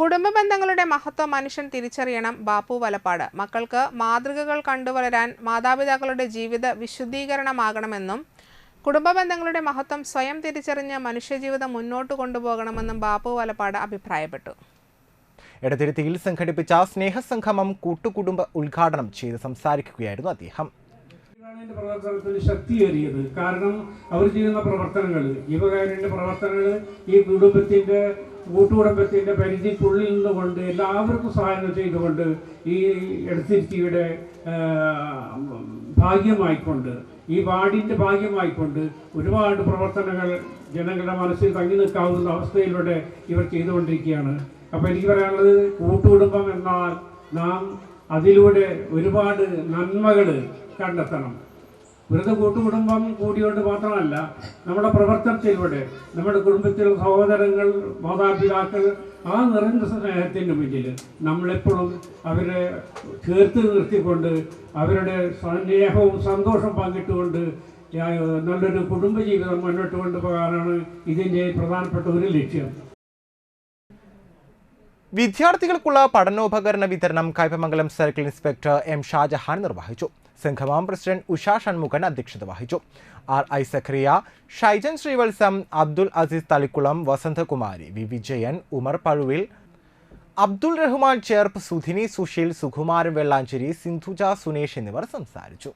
കുടുംബ ബന്ധങ്ങളുടെ മഹത്വം മനുഷ്യൻ തിരിച്ചറിയണം. ബാപ്പു വലപ്പാട്. മക്കൾക്ക് മാതൃകകൾ കണ്ടുവളരാൻ മാതാപിതാക്കളുടെ ജീവിത വിശുദ്ധീകരണമാകണമെന്നും കുടുംബ ബന്ധങ്ങളുടെ മഹത്വം സ്വയം തിരിച്ചറിഞ്ഞ് മനുഷ്യജീവിതം മുന്നോട്ട് കൊണ്ടുപോകണമെന്നും ബാപ്പു വലപ്പാട് അഭിപ്രായപ്പെട്ടു. എടതിരുത്തിയിൽ സംഘടിപ്പിച്ച സ്നേഹസംഗമം കൂട്ടുകുടുംബ ഉദ്ഘാടനം ചെയ്ത് സംസാരിക്കുകയായിരുന്നു അദ്ദേഹം. യുവകാരുണ്യ പ്രവർത്തനത്തിന് ശക്തിയേറിയത് കാരണം അവർ ചെയ്യുന്ന പ്രവർത്തനങ്ങൾ യുവകാരുണ്യ പ്രവർത്തനങ്ങൾ ഈ കുടുംബത്തിന്റെ കൂട്ടുകുടുംബത്തിന്റെ പരിധിക്കുള്ളിൽ നിന്നുകൊണ്ട് എല്ലാവർക്കും സഹായം ചെയ്തുകൊണ്ട് ഈ എടത്തിരുത്തിയുടെ ആ, ഭാഗ്യമായിക്കൊണ്ട് ഈ വാർഡിന്റെ ഭാഗ്യമായിക്കൊണ്ട് ഒരുപാട് പ്രവർത്തനങ്ങൾ ജനങ്ങളുടെ മനസ്സിൽ തങ്ങി നിൽക്കാവുന്ന അവസ്ഥയിലൂടെ ഇവർ ചെയ്തുകൊണ്ടിരിക്കുകയാണ്. അപ്പോൾ എനിക്ക് പറയാനുള്ളത് കൂട്ടുകുടുംബം എന്നാൽ നാം അതിലൂടെ ഒരുപാട് നന്മകൾ കണ്ടെത്തണം. വെറുതെ കൂട്ടുകുടുംബം കൂടിയോണ്ട് മാത്രമല്ല നമ്മുടെ പ്രവർത്തനത്തിലൂടെ നമ്മുടെ കുടുംബത്തിൽ സഹോദരങ്ങൾ മാതാപിതാക്കൾ ആ നിറഞ്ഞ സ്നേഹത്തിന്റെ മുന്നിൽ നമ്മളെപ്പോഴും അവരെ ചേർത്ത് നിർത്തിക്കൊണ്ട് അവരുടെ സ്നേഹവും സന്തോഷം പങ്കിട്ടുകൊണ്ട് നല്ലൊരു കുടുംബജീവിതം മുന്നോട്ട് കൊണ്ടുപോകാനാണ് ഇതിന്റെ പ്രധാനപ്പെട്ട ഒരു ലക്ഷ്യം. വിദ്യാർത്ഥികൾക്കുള്ള പഠനോപകരണ വിതരണം Kaipamangalam circle inspector M Shajahan നിർവഹിച്ചു. സംഘമാം പ്രസിഡന്റ് ഉഷ ഷൺമുഖൻ അധ്യക്ഷത വഹിച്ചു. R I Zacharia Shaijan Srivatsam Abdul Azeez Thalikkulam Vasanthakumari V Vijayan Umar Pazhuvil Abdul Rahman Cherpu Sudhini Susheel Sukumaran Vellanchery Sindhuja Sunesh എന്നിവർ സംസാരിച്ചു.